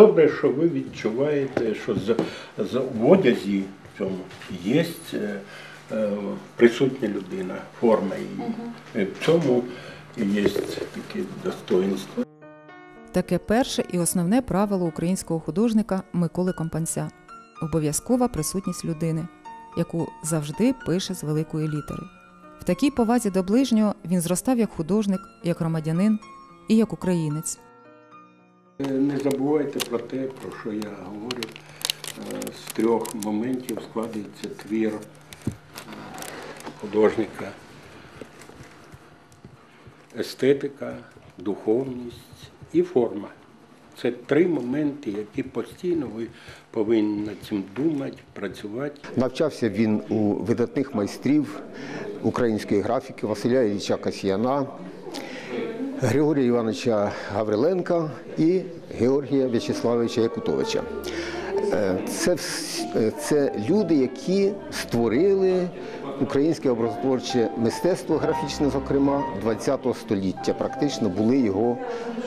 добре, що ви відчуваєте, що за, за в одязі цьому є е, е, присутня людина, форма її. І В цьому є таке достоинство. Таке перше і основне правило українського художника Миколи Компанця обов'язкова присутність людини, яку завжди пише з великої літери. В такій повазі до ближнього він зростав як художник, як громадянин і як українець. Не забувайте про те, про що я говорю. Е, З трьох моментів складається твір е, художника. Естетика, духовність і форма. Це три моменти, які постійно ви повинні над цим думати, працювати. Навчався він у видатних майстрів української графіки Василя Ілліча Касьяна, Григорія Івановича Гавриленка і Георгія В'ячеславовича Якутовича. Е, Це, е, це люди, які створили українське образотворче мистецтво графічне, зокрема, ХХ століття. Практично були його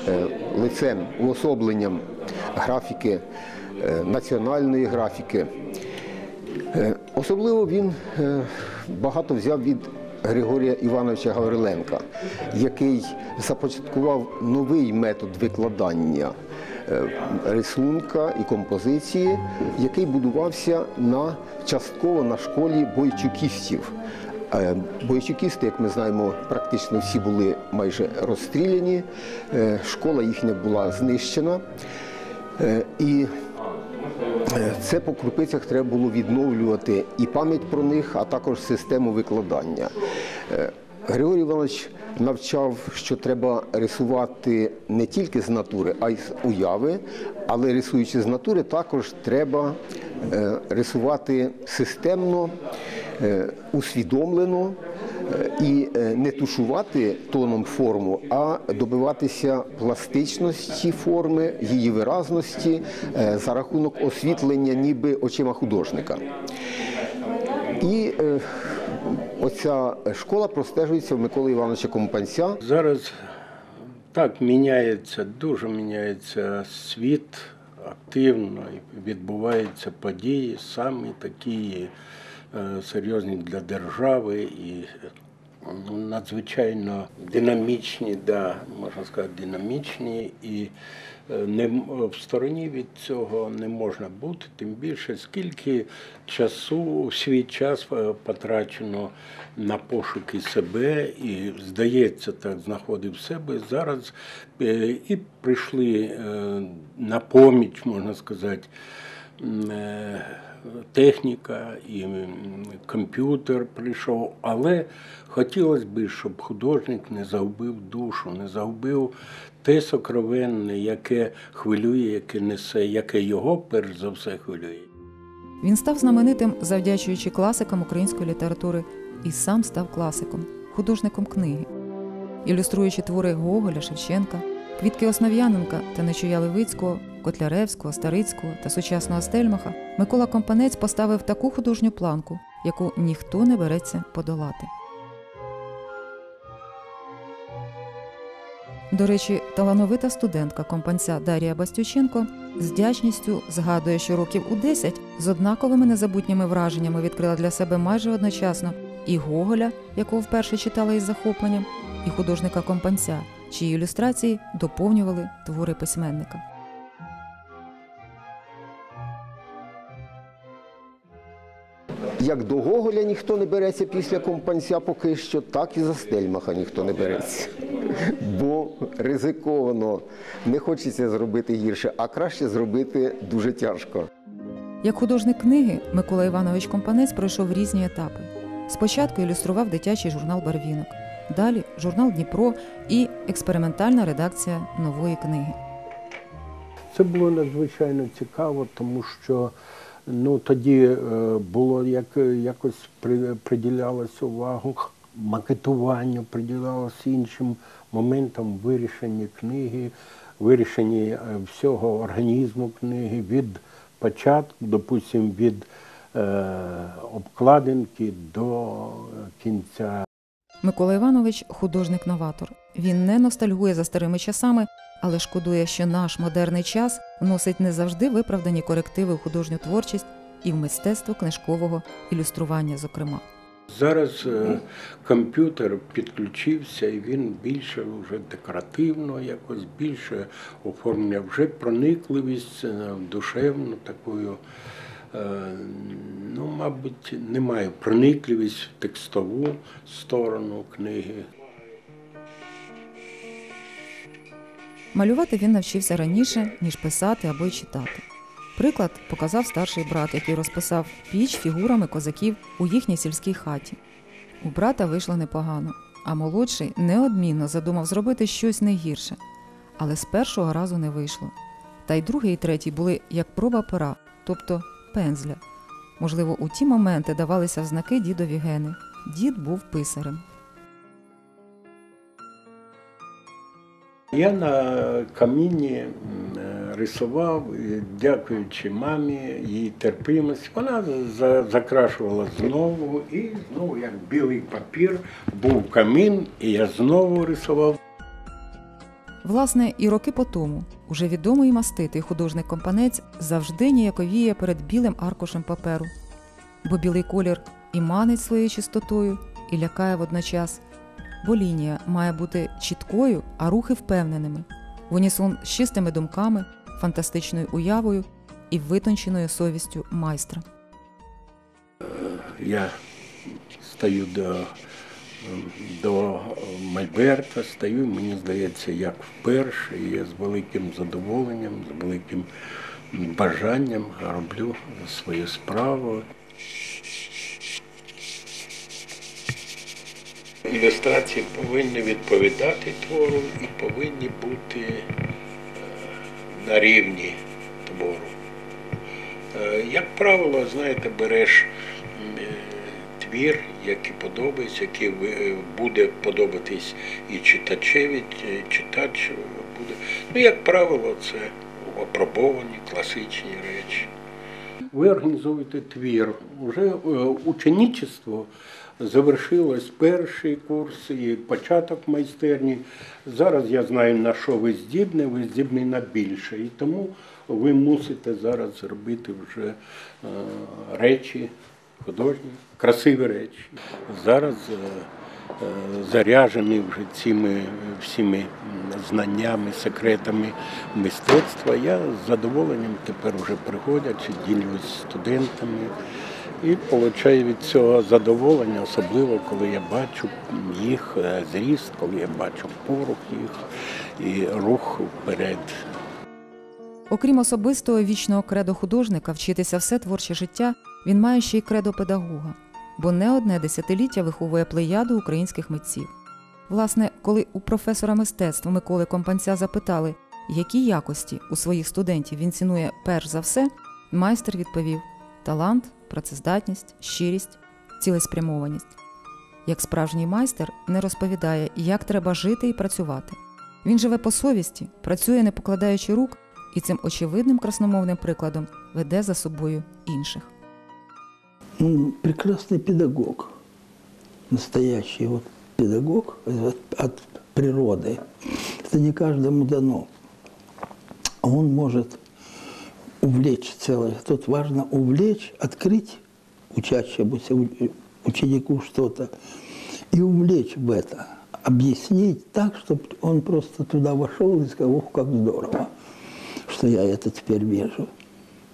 е, лицем, уособленням графіки, національної графіки. Особливо він багато взяв від Григорія Івановича Гавриленка, який започаткував новий метод викладання е, рисунка і композиції, який будувався на частково на школі бойчукістів. Е, Бойчукісти, як ми знаємо, практично всі були майже розстріляні. Е, Школа їхня була знищена. І це по крупицях треба було відновлювати і пам'ять про них, а також систему викладання. Е, Григорій Іванович навчав, що треба рисувати не тільки з натури, а й з уяви, але рисуючи з натури, також треба е, рисувати системно, е, усвідомлено е, і е, не тушувати тоном форму, а добиватися пластичності форми, її виразності е, за рахунок освітлення ніби очима художника. І е, оця школа простежується в Миколи Івановича Компанця. Зараз так міняється, дуже міняється світ активно, відбуваються події, самі такі серйозні для держави і е, надзвичайно динамічні, да, можна сказати, динамічні і е, не в стороні від цього не можна бути, тим більше скільки часу, свій час е, потрачено на пошуки себе і, здається, так знаходив себе. Зараз е, і прийшли е, на поміч, можна сказати, е, техніка і комп'ютер прийшов, але хотілося б, щоб художник не загубив душу, не загубив те сокровенне, яке хвилює, яке несе, яке його перш за все хвилює. Він став знаменитим, завдячуючи класикам української літератури, і сам став класиком, художником книги. Ілюструючи твори Гоголя, Шевченка, Квітки Основ'яненка та Нечуя Левицького, Котляревського, Старицького та сучасного Стельмаха, Микола Компанець поставив таку художню планку, яку ніхто не береться подолати. До речі, талановита студентка компанця Дарія Бастюченко з вдячністю згадує, що років у 10 з однаковими незабутніми враженнями відкрила для себе майже одночасно і Гоголя, якого вперше читала із захопленням, і художника компанця, чиї ілюстрації доповнювали твори письменника. Як до Гоголя ніхто не береться після компанця поки що, так і за Стельмаха ніхто не береться. Бо ризиковано не хочеться зробити гірше, а краще зробити дуже тяжко. Як художник книги Микола Іванович Компанець пройшов різні етапи. Спочатку ілюстрував дитячий журнал Барвінок, далі журнал Дніпро і експериментальна редакція нової книги. Це було надзвичайно цікаво, тому що ну, тоді е, було як, якось при, приділялося увагу макетуванню, приділялося іншим моментам вирішення книги, вирішення е, всього організму книги від початку, допустимо, від е, обкладинки до кінця. Микола Іванович художник-новатор. Він не ностальгує за старими часами, але шкодує, що наш модерний час вносить не завжди виправдані корективи у художню творчість і в мистецтво книжкового ілюстрування, зокрема. Зараз е, комп'ютер підключився і він більше вже декоративно, якось більше оформлює вже проникливість е, душевну такою. е, Ну, мабуть, немає проникливість в текстову сторону книги. Малювати він навчився раніше, ніж писати або й читати. Приклад показав старший брат, який розписав піч фігурами козаків у їхній сільській хаті. У брата вийшло непогано, а молодший неодмінно задумав зробити щось не гірше, але з першого разу не вийшло. Та й другий і третій були як проба пера, тобто пензля. Можливо, у ті моменти давалися в знаки дідові гени. Дід був писарем. Я на камінні рисував, дякуючи мамі, її терпимості. Вона за- закрашувала знову і знову, як білий папір, був камін, і я знову рисував. Власне, і роки по тому уже відомий маститий художник-компанець завжди ніяковіє перед білим аркушем паперу, бо білий колір і манить своєю чистотою, і лякає водночас, бо лінія має бути чіткою, а рухи впевненими, в унісон з чистими думками, фантастичною уявою і витонченою совістю майстра. Я стою до, до Мольберта, стою, мені здається, як вперше, і я з великим задоволенням, з великим бажанням роблю свою справу. Ілюстрації повинні відповідати твору і повинні бути е, на рівні твору. Е, Як правило, знаєте, береш е, твір, який подобається, який буде подобатись і читачеві, і читач буде. Ну, як правило, це опробовані класичні речі. Ви організовуєте твір. Уже ученичество завершилось перший курс і початок майстерні. Зараз я знаю, на що ви здібні, ви здібні на більше. І тому ви мусите зараз зробити вже е, речі художні, красиві речі. Зараз е, е, вже цими всіми знаннями, секретами мистецтва. Я з задоволенням тепер вже приходячи, ділюсь з студентами і отримую від цього задоволення, особливо коли я бачу їх е, зріст, коли я бачу порух їх і рух вперед. Окрім особистого вічного кредо художника вчитися все творче життя, він має ще й кредо педагога, бо не одне десятиліття виховує плеяду українських митців. Власне, коли у професора мистецтв Миколи Компанця запитали, які якості у своїх студентів він цінує перш за все, майстер відповів: талант, працездатність, щирість, цілеспрямованість. Як справжній майстер не розповідає, як треба жити і працювати. Він живе по совісті, працює не покладаючи рук, і цим очевидним красномовним прикладом веде за собою інших. Он прекрасный педагог, настоящий вот педагог от, от природы. Это не каждому дано. Он может увлечь целое. Тут важно увлечь, открыть учащемуся ученику что-то и увлечь в это, объяснить так, чтобы он просто туда вошел и сказал, ух, как здорово, что я это теперь вижу.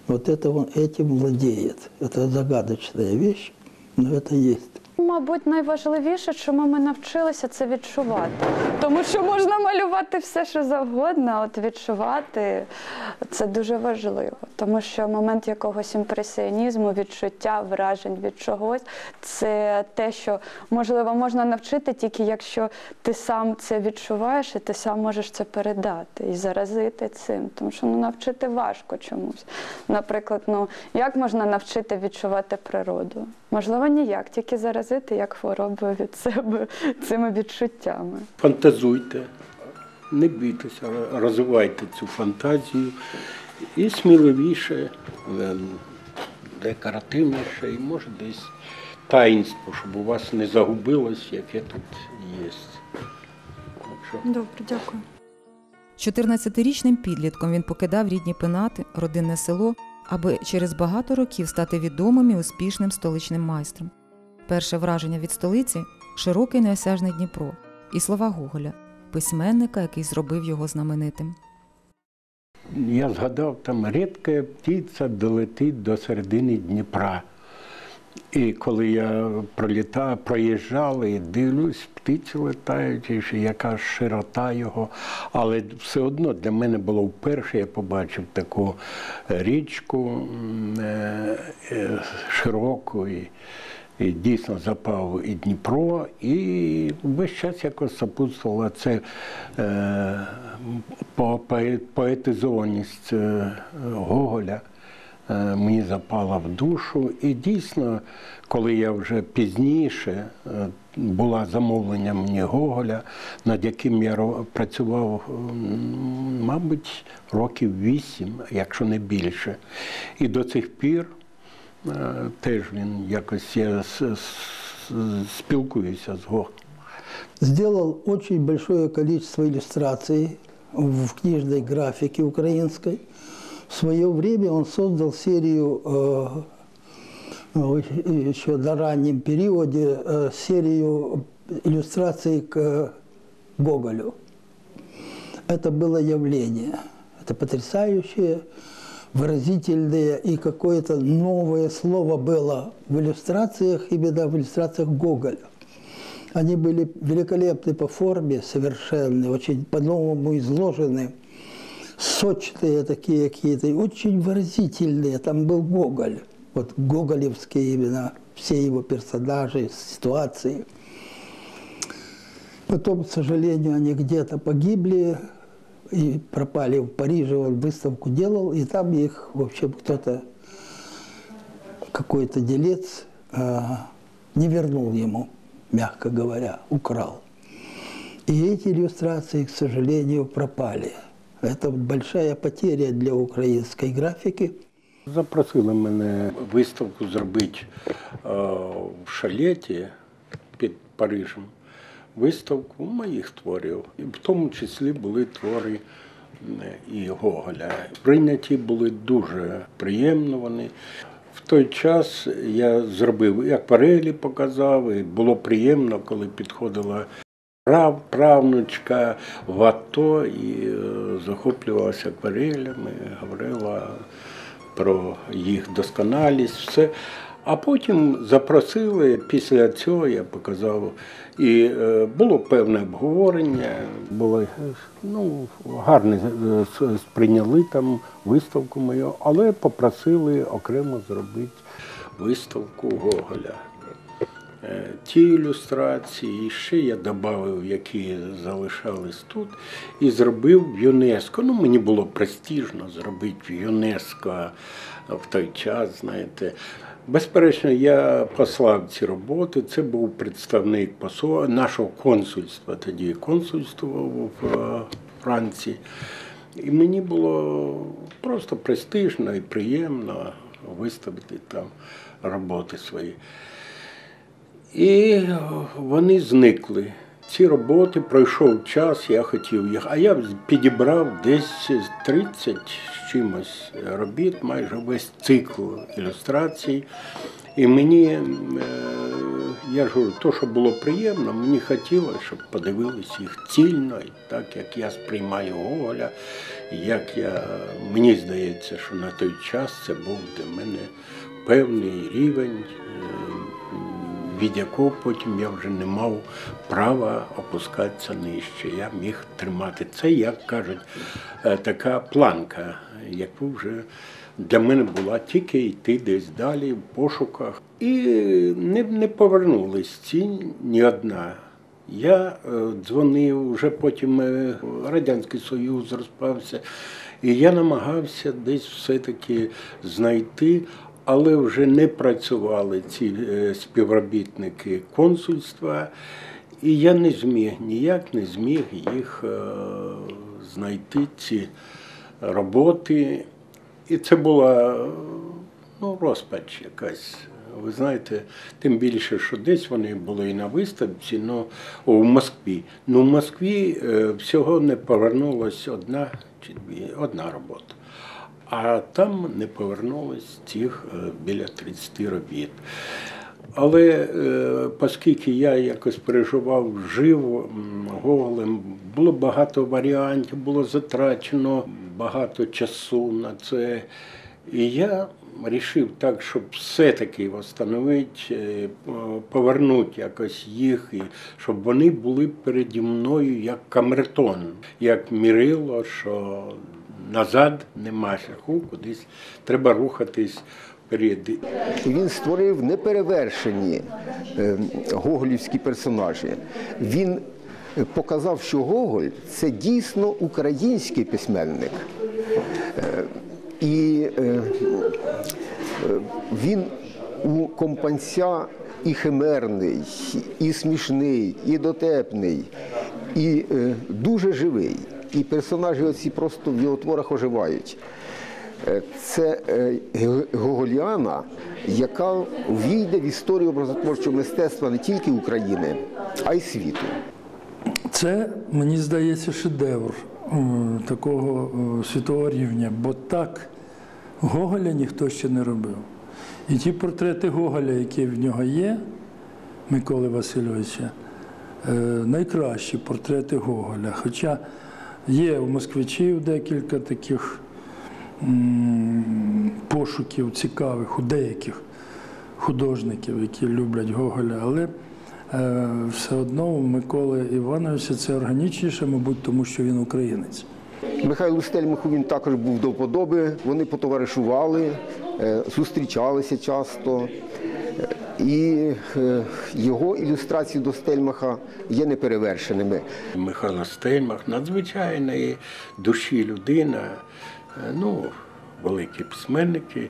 Вот это он этим владеет. Это загадочная вещь, но это есть. Мабуть, найважливіше, чому ми навчилися, це відчувати. Тому що можна малювати все, що завгодно, а от відчувати це дуже важливо. Тому що момент якогось імпресіонізму, відчуття, вражень від чогось це те, що можливо можна навчити тільки якщо ти сам це відчуваєш і ти сам можеш це передати і заразити цим. Тому що ну навчити важко чомусь. Наприклад, ну як можна навчити відчувати природу? Можливо, ніяк, тільки заразити як хворобу від себе цими відчуттями. Фантазуйте, не бійтеся, розвивайте цю фантазію і сміливіше, е, декоративніше, і може десь таїнство, щоб у вас не загубилось, яке тут є. Добре, дякую. 14-річним підлітком він покидав рідні пенати, родинне село, аби через багато років стати відомим і успішним столичним майстром. Перше враження від столиці широкий неосяжний Дніпро і слова Гоголя, письменника, який зробив його знаменитим. Я згадав, там рідка птиця долетить до середини Дніпра. І коли я пролітав, проїжджав і дивлюсь, птиці летають, і яка широта його. Але все одно для мене було вперше, я побачив таку річку е, е, широку. І, дійсно запав і Дніпро, і весь час якось сопутствувала це е, поетизованість е, Гоголя е, мені запала в душу. І дійсно, коли я вже пізніше була замовлення мені Гоголя, над яким я працював, мабуть, років вісім, якщо не більше. І до цих пір теж він якось я спілкуюся з Гоголем. Сделал очень большое количество иллюстраций в книжной графике украинской. В свое время он создал серию, э, еще на раннем периоде, э, серию иллюстраций к Гоголю. Это было явление. Это потрясающее, выразительное и какое-то новое слово было в иллюстрациях, именно в иллюстрациях Гоголя. Они были великолепны по форме, совершенны, очень по-новому изложены, сочные такие какие-то, очень выразительные. Там был Гоголь, вот гоголевские именно, все его персонажи, ситуации. Потом, к сожалению, они где-то погибли и пропали в Париже. Он выставку делал, и там их, в общем, кто-то, какой-то делец а, не вернул ему, мягко говоря, украл. И эти иллюстрации, к сожалению, пропали. Это большая потеря для украинской графики. Запросили мене виставку зробити е, в шалеті під Парижем. Виставку моїх творів. І в тому числі були твори е, і Гоголя. Прийняті були дуже приємно вони. В той час я зробив і акварелі показав, і було приємно, коли підходила прав, правнучка в АТО і е, захоплювалася акварелями, говорила про їх досконалість, все. А потім запросили, після цього я показав. І е, було певне обговорення, було е, ну, гарно е, сприйняли там виставку мою, але попросили окремо зробити виставку Гоголя. Е, Ті ілюстрації, і ще я додав, які залишались тут, і зробив в ЮНЕСКО. Ну, мені було престижно зробити в ЮНЕСКО в той час, знаєте. Безперечно, я послав ці роботи. Це був представник посол нашого консульства. Тоді консульствував в Франції. І мені було просто престижно і приємно виставити там роботи свої. І вони зникли. Ці роботи пройшов час, я хотів їх, а я підібрав десь 30 з чимось робіт, майже весь цикл ілюстрацій. І мені, е, я ж говорю, то, що було приємно, мені хотілося, щоб подивилися їх цільно, і так як я сприймаю Гоголя, як я, мені здається, що на той час це був для мене певний рівень. Від якого потім я вже не мав права опускатися нижче. Я міг тримати це, як кажуть, е, така планка, яку вже для мене була тільки йти десь далі в пошуках. І не, не повернулись ці ні одна. Я е, дзвонив, вже потім е, Радянський Союз розпався, і я намагався десь все-таки знайти, але вже не працювали ці е, співробітники консульства, і я не зміг, ніяк не зміг їх е, знайти, ці роботи. І це була ну, розпач якась. Ви знаєте, тим більше, що десь вони були і на виставці, ну, о, в Москві. Ну, в Москві е, всього не повернулась одна чи дві, одна робота. А там не повернулось цих е, біля 30 робіт. Але е, оскільки я якось переживав, жив Гоголем, було багато варіантів, було затрачено багато часу на це. І я вирішив так, щоб все-таки встановити, е, повернути якось їх, і щоб вони були переді мною як камертон, як мірило, що назад нема шляху, кудись треба рухатись. Він створив неперевершені е, гоголівські персонажі. Він показав, що Гоголь це дійсно український письменник. Е, І е, він у компанця і химерний, і смішний, і дотепний, і дуже живий. І персонажі оці просто в його творах оживають. Е, Це е, Гоголіана, яка війде в історію образотворчого мистецтва не тільки України, а й світу. Це, мені здається, шедевр такого е, світового рівня, бо так Гоголя ніхто ще не робив. І ті портрети Гоголя, які в нього є, Миколи Васильовича, найкращі портрети Гоголя. Хоча є у москвичів декілька таких пошуків цікавих у деяких художників, які люблять Гоголя, але е, все одно у Миколи Івановича це органічніше, мабуть, тому що він українець. Михайлу Стельмаху він також був до вподоби. Вони потоваришували, е, зустрічалися часто. І е, його ілюстрації до Стельмаха є неперевершеними. Михайло Стельмах, надзвичайної душі людина, е, ну, великі письменники.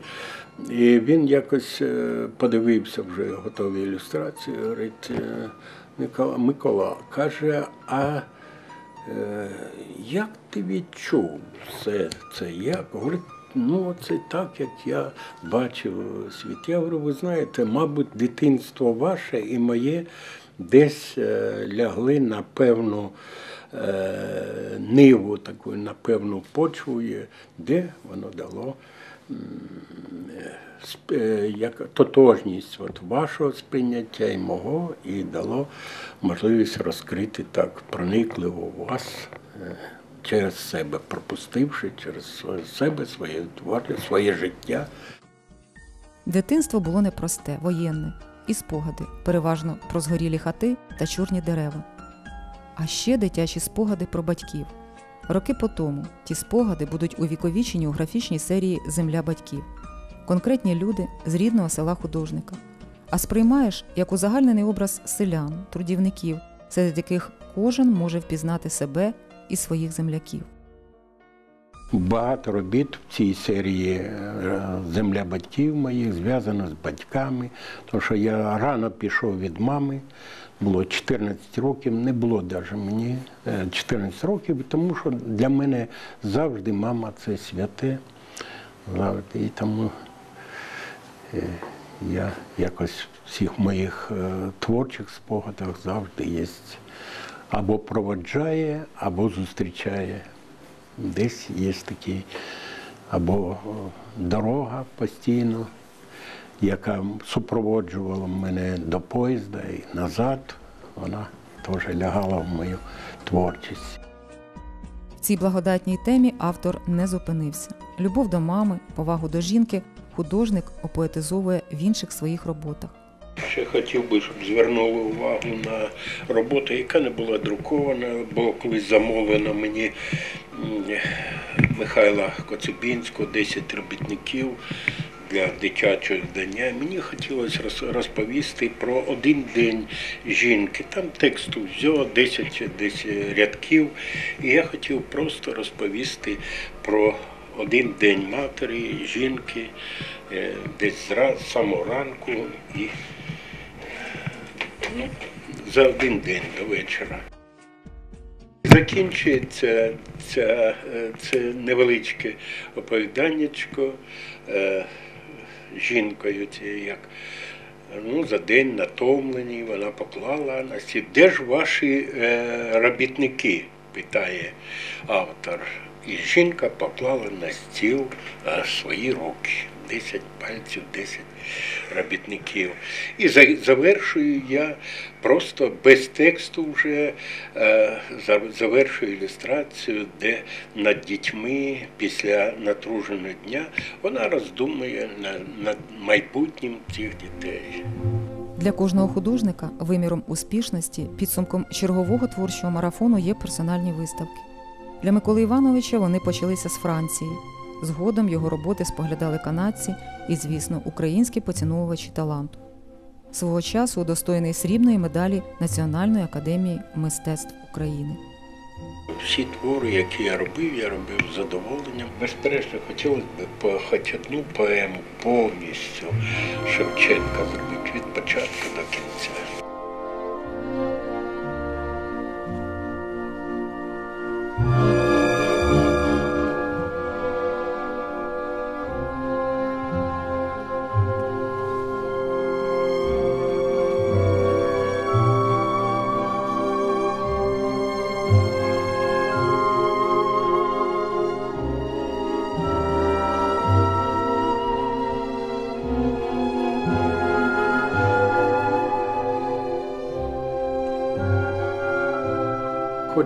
І він якось е, подивився вже готові ілюстрації, говорить, Микола, Микола каже, а як ти відчув все це? Як? Говорить, ну це так, як я бачив світ. Я говорю, ви знаєте, мабуть, дитинство ваше і моє десь е, лягли на певну е, ниву, таку, на певну почву, де воно дало е, як тотожність от вашого сприйняття і мого, і дало можливість розкрити так проникливо вас через себе, пропустивши через себе, своє творче, своє життя. Дитинство було непросте, воєнне, і спогади, переважно про згорілі хати та чорні дерева. А ще дитячі спогади про батьків. Роки по тому ті спогади будуть увіковічені у графічній серії Земля батьків. Конкретні люди з рідного села художника. А сприймаєш як узагальнений образ селян, трудівників, серед яких кожен може впізнати себе і своїх земляків. Багато робіт в цій серії е, Земля батьків моїх зв'язано з батьками, тому що я рано пішов від мами, було 14 років, не було навіть мені е, 14 років, тому що для мене завжди мама це святе. Завжди. І тому е, я якось в всіх моїх е, творчих спогадах завжди є або проводжає, або зустрічає. Десь є такий або дорога постійно, яка супроводжувала мене до поїзда і назад. Вона теж лягала в мою творчість. В цій благодатній темі автор не зупинився. Любов до мами, повагу до жінки художник опоетизовує в інших своїх роботах. Ще хотів би, щоб звернули увагу на роботу, яка не була друкована, бо колись замовлено мені Михайла Коцюбінського 10 робітників для дитячого здання. Мені хотілося розповісти про один день жінки. Там тексту всього 10 десь рядків. І я хотів просто розповісти про один день матері, жінки, е, десь з самого ранку і за один день до вечора. Закінчується ця, е, це невеличке оповіданнячко е, жінкою, цією, як ну, за день натомлені, вона поклала на стіл. Де ж ваші е, робітники? питає автор. І жінка поклала на стіл е, свої руки. 10 пальців, 10 робітників. І завершую я просто без тексту вже е, завершую ілюстрацію, де над дітьми після натруженого дня вона роздумує над, над майбутнім цих дітей. Для кожного художника виміром успішності, підсумком чергового творчого марафону є персональні виставки. Для Миколи Івановича вони почалися з Франції. Згодом його роботи споглядали канадці і, звісно, українські поціновувачі таланту. Свого часу удостоєний срібної медалі Національної академії мистецтв України. Всі твори, які я робив, я робив з задоволенням. Безперечно, хотілося б по хоч одну поему повністю Шевченка зробити від початку до кінця.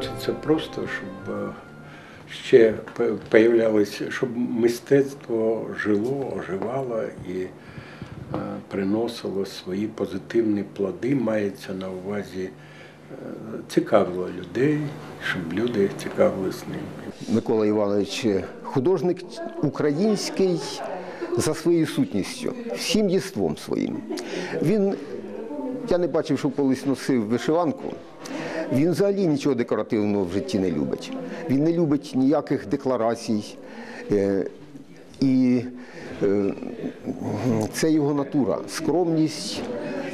Хочеться просто, щоб е, ще появлялося, щоб мистецтво жило, оживало і е, приносило свої позитивні плоди, мається на увазі, е, цікавило людей, щоб люди цікавились ним. Микола Іванович художник український за своєю сутністю, всім єством своїм. Він, я не бачив, що колись носив вишиванку. Він взагалі нічого декоративного в житті не любить. Він не любить ніяких декларацій. Е, І е, це його натура, скромність,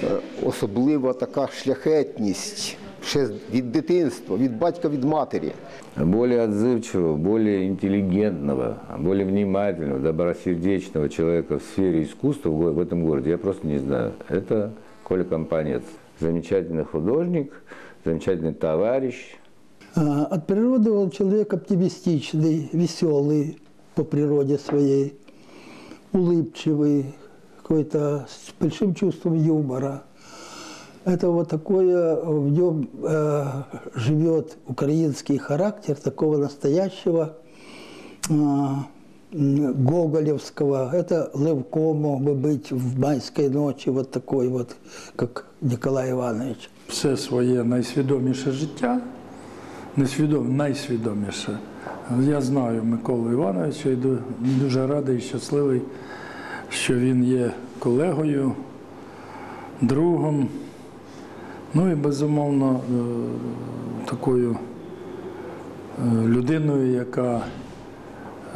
е, особлива така шляхетність ще від дитинства, від батька, від матері. более отзывчивого, более интеллигентного, более внимательного, добросердечного человека в сфере искусства в го- в этом городе я просто не знаю. Это Коля Компанец. Замечательный художник, замечательный товарищ. А, От природы он человек оптимистичный, веселый по природе своей, улыбчивый, какой-то с большим чувством юмора. Это вот такое, в нем э, живет украинский характер такого настоящего э, гоголевского. Это Левко мог бы быть в майской ночи, вот такой вот, как Николай Иванович. Все своє найсвідоміше життя, несвідом, найсвідоміше. Я знаю Миколу Івановича і дуже радий і щасливий, що він є колегою, другом, ну і безумовно е, такою е, людиною, яка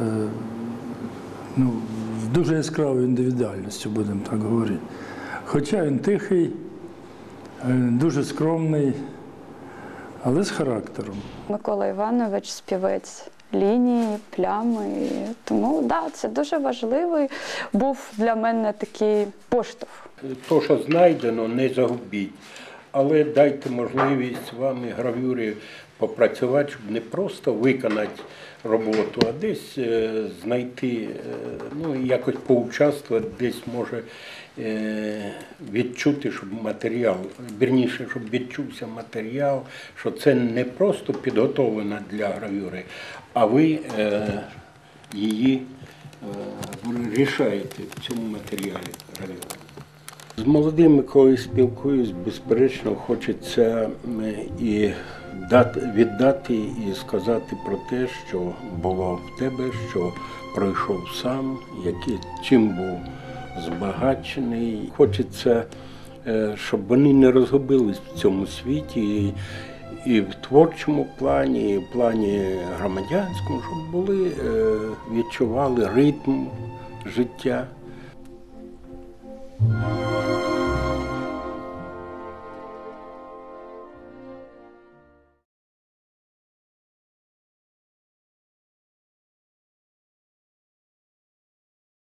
е, ну, дуже яскравою індивідуальністю, будемо так говорити. Хоча він тихий, дуже скромний, але з характером. Микола Іванович співець лінії, плями. Тому да, це дуже важливий був для мене такий поштовх. То, що знайдено, не загубіть. Але дайте можливість вам і гравюрі попрацювати, щоб не просто виконати роботу, а десь е, знайти, е, ну якось поучаствувати, десь може е, відчути, щоб матеріал, вірніше, щоб відчувся матеріал, що це не просто підготовлено для гравюри, а ви її рішаєте в цьому матеріалі гравюри. З молодими, коли спілкуюсь, безперечно, хочеться і дати, віддати і сказати про те, що було в тебе, що пройшов сам, який, чим був збагачений. Хочеться, е, щоб вони не розгубились в цьому світі. І, в творчому плані, і в плані громадянському, щоб були, е, відчували ритм життя.